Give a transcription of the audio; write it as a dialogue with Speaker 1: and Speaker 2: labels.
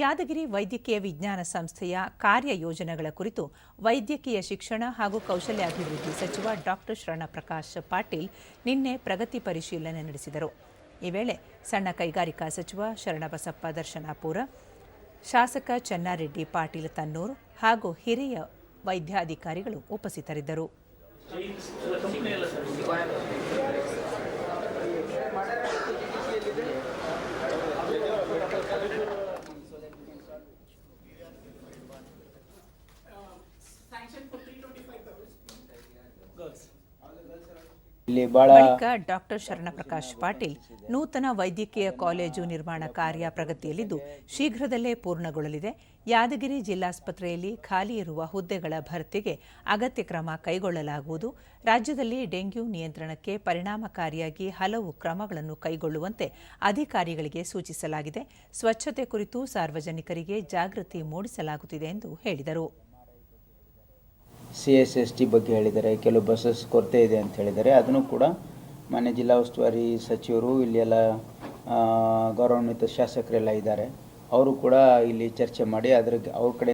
Speaker 1: ಯಾದಗಿರಿ ವೈದ್ಯಕೀಯ ವಿಜ್ಞಾನ ಸಂಸ್ಥೆಯ ಕಾರ್ಯಯೋಜನೆಗಳ ಕುರಿತು ವೈದ್ಯಕೀಯ ಶಿಕ್ಷಣ ಹಾಗೂ ಕೌಶಲ್ಯಾಭಿವೃದ್ಧಿ ಸಚಿವ ಡಾಕ್ಟರ್ ಶರಣಪ್ರಕಾಶ್ ಪಾಟೀಲ್ ನಿನ್ನೆ ಪ್ರಗತಿ ಪರಿಶೀಲನೆ ನಡೆಸಿದರು. ಈ ವೇಳೆ ಸಣ್ಣ ಕೈಗಾರಿಕಾ ಸಚಿವ ಶರಣಬಸಪ್ಪ ದರ್ಶನಾಪುರ, ಶಾಸಕ ಚನ್ನಾರೆಡ್ಡಿ ಪಾಟೀಲ್ ತನ್ನೂರು ಹಾಗೂ ಹಿರಿಯ ವೈದ್ಯಾಧಿಕಾರಿಗಳು ಉಪಸ್ಥಿತರಿದ್ದರು.
Speaker 2: ಇಲ್ಲಿ
Speaker 1: ಬಳಿಕ ಡಾಕ್ಟರ್ ಶರಣಪ್ರಕಾಶ್ ಪಾಟೀಲ್ ನೂತನ ವೈದ್ಯಕೀಯ ಕಾಲೇಜು ನಿರ್ಮಾಣ ಕಾರ್ಯ ಪ್ರಗತಿಯಲ್ಲಿದ್ದು ಶೀಘ್ರದಲ್ಲೇ ಪೂರ್ಣಗೊಳ್ಳಲಿದೆ. ಯಾದಗಿರಿ ಜಿಲ್ಲಾಸ್ಪತ್ರೆಯಲ್ಲಿ ಖಾಲಿ ಇರುವ ಹುದ್ದೆಗಳ ಭರ್ತಿಗೆ ಅಗತ್ಯ ಕ್ರಮ ಕೈಗೊಳ್ಳಲಾಗುವುದು. ರಾಜ್ಯದಲ್ಲಿ ಡೆಂಗ್ಯೂ ನಿಯಂತ್ರಣಕ್ಕೆ ಪರಿಣಾಮಕಾರಿಯಾಗಿ ಹಲವು ಕ್ರಮಗಳನ್ನು ಕೈಗೊಳ್ಳುವಂತೆ ಅಧಿಕಾರಿಗಳಿಗೆ ಸೂಚಿಸಲಾಗಿದೆ. ಸ್ವಚ್ಛತೆ ಕುರಿತು ಸಾರ್ವಜನಿಕರಿಗೆ ಜಾಗೃತಿ ಮೂಡಿಸಲಾಗುತ್ತಿದೆ ಎಂದು ಹೇಳಿದರು.
Speaker 2: ಸಿ ಎಸ್ ಎಸ್ ಟಿ ಬಗ್ಗೆ ಹೇಳಿದ್ದಾರೆ, ಕೆಲವು ಬಸ್ಸಸ್ ಕೊರತೆ ಇದೆ ಅಂತ ಹೇಳಿದ್ದಾರೆ. ಅದನ್ನು ಕೂಡ ಮಾನ್ಯ ಜಿಲ್ಲಾ ಉಸ್ತುವಾರಿ ಸಚಿವರು ಇಲ್ಲಿ ಎಲ್ಲ ಗೌರವಾನ್ವಿತ ಶಾಸಕರೆಲ್ಲ ಇದ್ದಾರೆ. ಅವರು ಕೂಡ ಇಲ್ಲಿ ಚರ್ಚೆ ಮಾಡಿ ಅದ್ರ ಅವ್ರ ಕಡೆ